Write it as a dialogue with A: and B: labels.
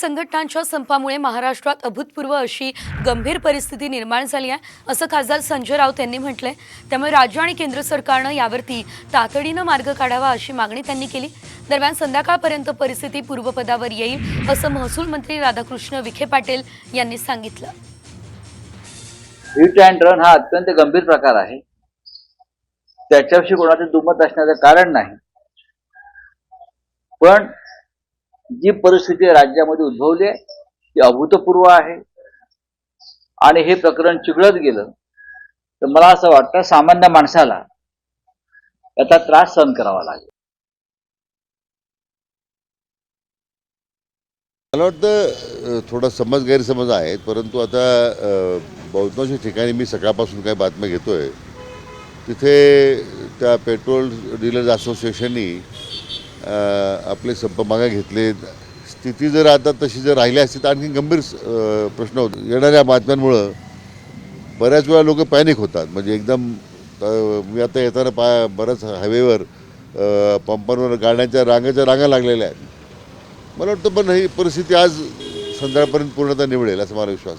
A: संघटनांच्या संपामुळे महाराष्ट्रात अभूतपूर्व अशी गंभीर परिस्थिती निर्माण झाली आहे असं खासदार संजय राऊत यांनी म्हटलंय. त्यामुळे राज्य आणि केंद्र सरकारनं यावरती तातडीनं मार्ग काढावा अशी मागणी त्यांनी केली. दरम्यान संध्याकाळपर्यंत परिस्थिती पूर्वपदावर येईल असं महसूल मंत्री राधाकृष्ण विखे पाटील यांनी सांगितलं.
B: हिट अँड रन हा अत्यंत गंभीर प्रकार आहे. त्याच्याविषयी कोणाचं दुमत असण्याचं कारण नाही. पण जी परिस्थिती राज्यामध्ये उद्भवली आहे ती अभूतपूर्व आहे. आणि हे प्रकरण चिघळत गेलं तर मला असं वाटतं सामान्य माणसाला याचा त्रास सहन करावा लागेल.
C: मला वाटतं थोडा समज गैरसमज आहेत परंतु आता बहुतांश ठिकाणी मी सकाळपासून काही बातम्या घेतोय. तिथे त्या पेट्रोल डीलर्स असोसिएशननी आपले संप मागे घेतले. स्थिती जर आता तशी जर राहिली असती तर आणखी गंभीर प्रश्न होतो येणाऱ्या बातम्यांमुळं बऱ्याच वेळा लोक पॅनिक होतात. म्हणजे एकदम मी आता येताना पा बऱ्याच हायवेवर पंपांवर गाड्यांच्या रांगाच्या रांगा लागलेल्या आहेत. मला वाटतं पण ही परिस्थिती आज संध्याकाळपर्यंत पूर्णतः निवडेल असा मला विश्वास